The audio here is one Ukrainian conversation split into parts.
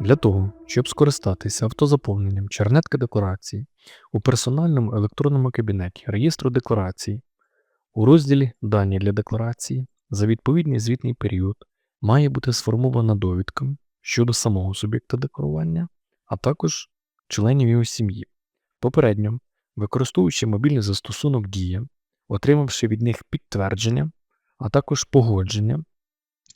Для того, щоб скористатися автозаповненням чернетки декларації у персональному електронному кабінеті реєстру декларацій, у розділі Дані для декларації за відповідний звітний період має бути сформована довідка щодо самого суб'єкта декларування, а також членів його сім'ї. Попередньо, використовуючи мобільний застосунок Дія, отримавши від них підтвердження, а також погодження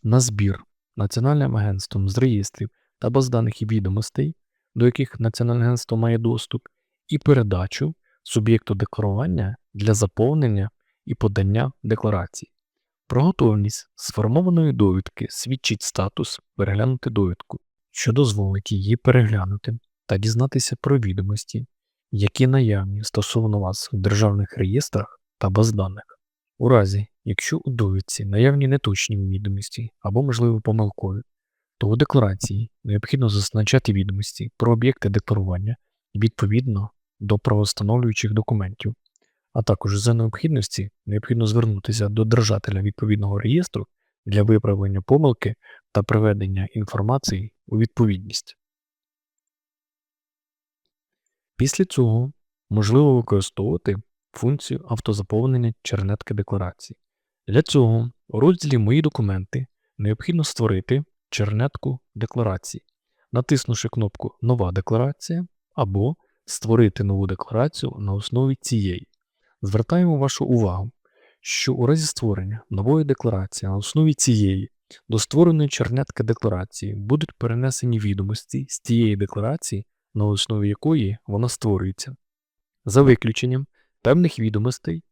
на збір Національним агентством з реєстрів та баз даних і відомостей, до яких Національне агентство має доступ, і передачу суб'єкту декларування для заповнення і подання декларацій. Про готовність сформованої довідки свідчить статус переглянути довідку, що дозволить її переглянути та дізнатися про відомості, які наявні стосовно вас в державних реєстрах та баз даних. У разі, якщо у довідці наявні неточні відомості або, можливо, помилкові, то у декларації необхідно зазначати відомості про об'єкти декларування відповідно до правостановлюючих документів, а також за необхідності необхідно звернутися до держателя відповідного реєстру для виправлення помилки та приведення інформації у відповідність. Після цього можливо використовувати функцію автозаповнення чернетки декларації. Для цього у розділі Мої документи необхідно створити чернетку декларації, натиснувши кнопку Нова декларація або Створити нову декларацію на основі цієї. Звертаємо вашу увагу, що у разі створення нової декларації на основі цієї до створеної чернетки декларації будуть перенесені відомості з тієї декларації, на основі якої вона створюється, за виключенням певних відомостей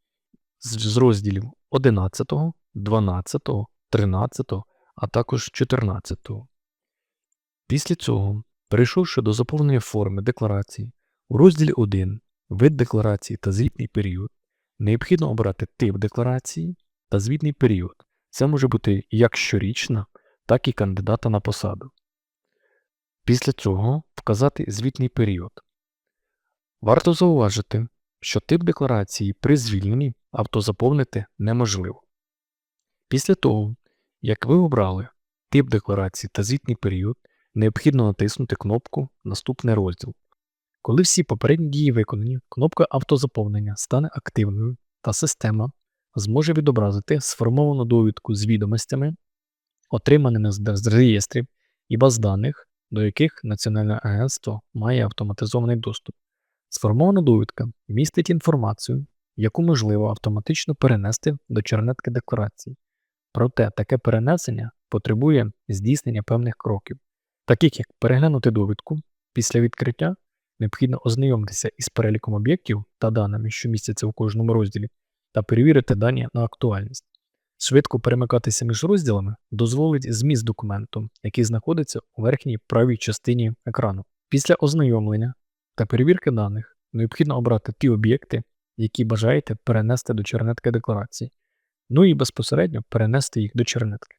з розділів 11, 12, 13, а також 14. Після цього, перейшовши до заповнення форми декларації, у розділі 1 Вид декларації та звітний період, необхідно обрати тип декларації та звітний період. Це може бути як щорічна, так і кандидата на посаду. Після цього вказати звітний період. Варто зауважити, що тип декларації при звільненні автозаповнити неможливо. Після того, як ви обрали тип декларації та звітний період, необхідно натиснути кнопку Наступний розділ. Коли всі попередні дії виконані, кнопка автозаповнення стане активною та система зможе відобразити сформовану довідку з відомостями, отриманими з реєстрів і баз даних, до яких Національне агентство має автоматизований доступ. Сформована довідка містить інформацію, яку можливо автоматично перенести до чернетки декларації. Проте таке перенесення потребує здійснення певних кроків, таких як переглянути довідку після відкриття, необхідно ознайомитися із переліком об'єктів та даними, що містяться у кожному розділі, та перевірити дані на актуальність. Швидко перемикатися між розділами дозволить зміст документу, який знаходиться у верхній правій частині екрану. Після ознайомлення та перевірки даних необхідно обрати ті об'єкти, які бажаєте перенести до чернетки декларації, ну і безпосередньо перенести їх до чернетки.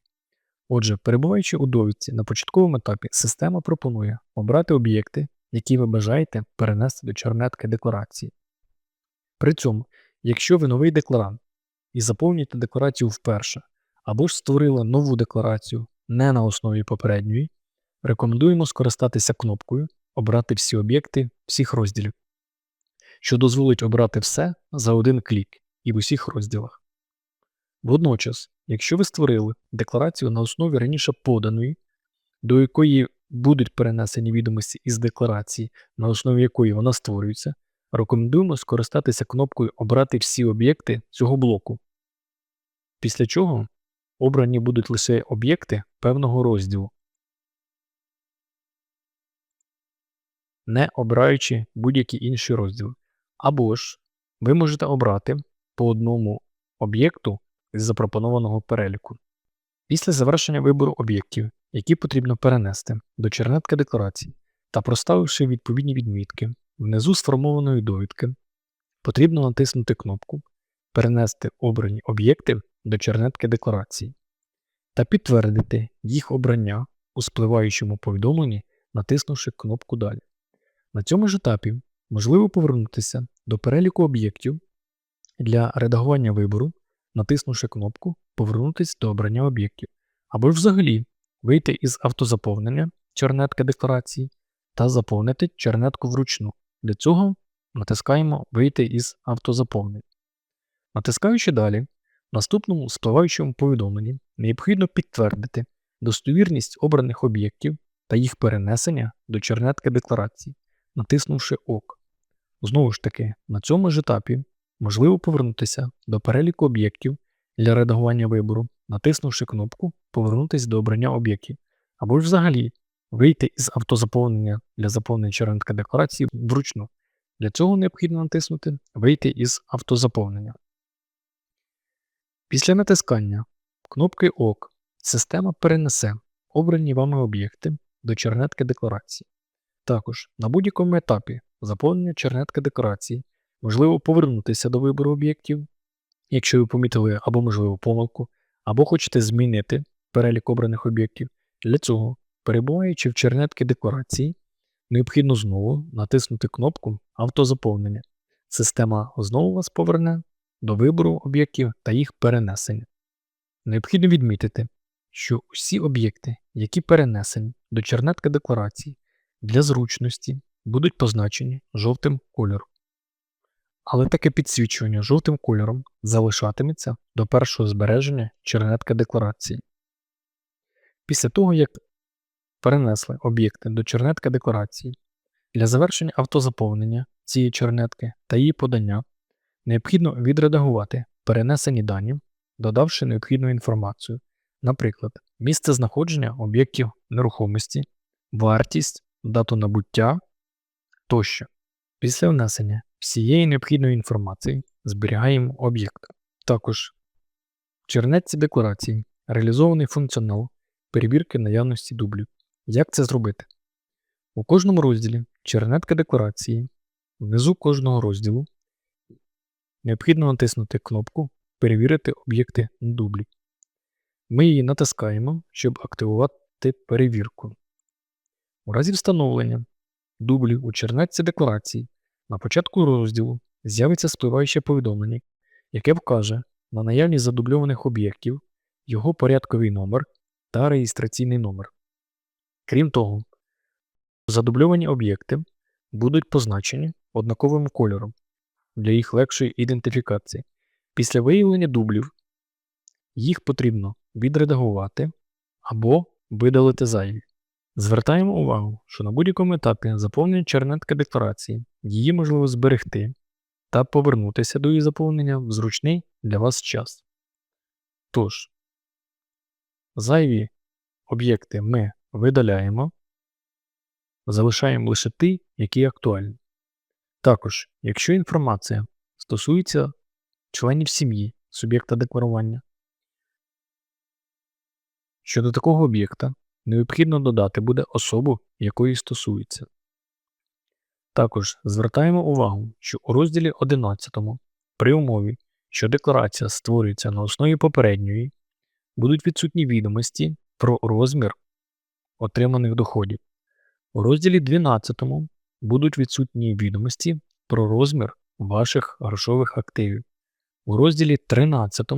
Отже, перебуваючи у довідці на початковому етапі, система пропонує обрати об'єкти, які ви бажаєте перенести до чернетки декларації. При цьому, якщо ви новий декларант і заповнюєте декларацію вперше, або ж створили нову декларацію не на основі попередньої, рекомендуємо скористатися кнопкою Обрати всі об'єкти всіх розділів, що дозволить обрати все за один клік і в усіх розділах. Водночас, якщо ви створили декларацію на основі раніше поданої, до якої будуть перенесені відомості із декларації, на основі якої вона створюється, рекомендуємо скористатися кнопкою Обрати всі об'єкти цього блоку. Після чого обрані будуть лише об'єкти певного розділу, не обираючи будь-які інші розділи. Або ж ви можете обрати по одному об'єкту з запропонованого переліку. Після завершення вибору об'єктів, які потрібно перенести до чернетки декларації та проставивши відповідні відмітки внизу сформованої довідки, потрібно натиснути кнопку Перенести обрані об'єкти до чернетки декларації та підтвердити їх обрання у спливаючому повідомленні, натиснувши кнопку Далі. На цьому ж етапі можливо повернутися до переліку об'єктів для редагування вибору, натиснувши кнопку Повернутися до обрання об'єктів, або ж взагалі вийти із автозаповнення чернетки декларації та заповнити чернетку вручну. Для цього натискаємо Вийти із автозаповнення. Натискаючи далі, в наступному спливаючому повідомленні необхідно підтвердити достовірність обраних об'єктів та їх перенесення до чернетки декларації, натиснувши ОК. Знову ж таки, на цьому ж етапі можливо повернутися до переліку об'єктів для редагування вибору, натиснувши кнопку Повернутися до обрання об'єктів, або ж взагалі вийти із автозаповнення для заповнення чернетки декларації вручну. Для цього необхідно натиснути Вийти із автозаповнення. Після натискання кнопки ОК система перенесе обрані вами об'єкти до чернетки декларації. Також на будь-якому етапі заповнення чернетки декларації можливо повернутися до вибору об'єктів, якщо ви помітили або, можливо, помилку, або хочете змінити перелік обраних об'єктів. Для цього, перебуваючи в чернетки декларації, необхідно знову натиснути кнопку Автозаповнення. Система знову вас поверне до вибору об'єктів та їх перенесення. Необхідно відмітити, що усі об'єкти, які перенесені до чернетки декларації, для зручності будуть позначені жовтим кольором. Але таке підсвічування жовтим кольором залишатиметься до першого збереження чернетки декларації. Після того, як перенесли об'єкти до чернетки декларації, для завершення автозаповнення цієї чернетки та її подання необхідно відредагувати перенесені дані, додавши необхідну інформацію, наприклад, місце знаходження об'єктів нерухомості, вартість, дату набуття тощо. Після внесення всієї необхідної інформації зберігаємо об'єкт. Також в чернетці декларації реалізований функціонал перевірки наявності дублів. Як це зробити? У кожному розділі чернетка декларації внизу кожного розділу необхідно натиснути кнопку Перевірити об'єкти на дублі. Ми її натискаємо, щоб активувати перевірку. У разі встановлення дублів у чернетці декларації на початку розділу з'явиться спливаюче повідомлення, яке вкаже на наявність задубльованих об'єктів, його порядковий номер та реєстраційний номер. Крім того, задубльовані об'єкти будуть позначені однаковим кольором для їх легшої ідентифікації. Після виявлення дублів їх потрібно відредагувати або видалити зайві. Звертаємо увагу, що на будь-якому етапі заповнення чернетки декларації її можливо зберегти та повернутися до її заповнення в зручний для вас час. Тож, зайві об'єкти ми видаляємо, залишаємо лише ті, які актуальні. Також, якщо інформація стосується членів сім'ї суб'єкта декларування, щодо такого об'єкта необхідно додати буде особу, якої стосується. Також звертаємо увагу, що у розділі 11 при умові, що декларація створюється на основі попередньої, будуть відсутні відомості про розмір отриманих доходів. У розділі 12 будуть відсутні відомості про розмір ваших грошових активів. У розділі 13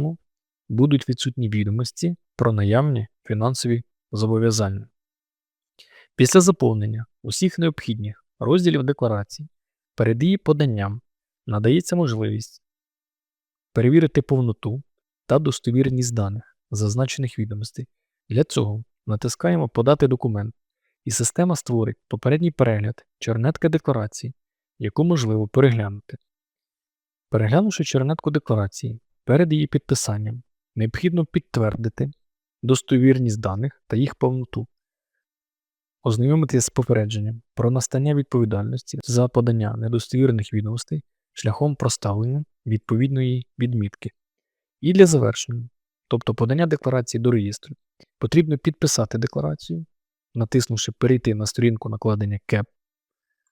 будуть відсутні відомості про наявні фінансові зобов'язання. Після заповнення усіх необхідних розділів декларації перед її поданням надається можливість перевірити повноту та достовірність даних, зазначених відомостей. Для цього натискаємо Подати документ, і система створить попередній перегляд чернетки декларації, яку можливо переглянути. Переглянувши чернетку декларації перед її підписанням, необхідно підтвердити достовірність даних та їх повноту, ознайомитися з попередженням про настання відповідальності за подання недостовірних відомостей шляхом проставлення відповідної відмітки. І для завершення, тобто подання декларації до реєстру, потрібно підписати декларацію, натиснувши Перейти на сторінку накладення КЕП,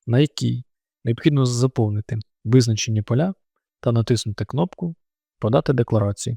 на якій необхідно заповнити визначені поля та натиснути кнопку Подати декларацію.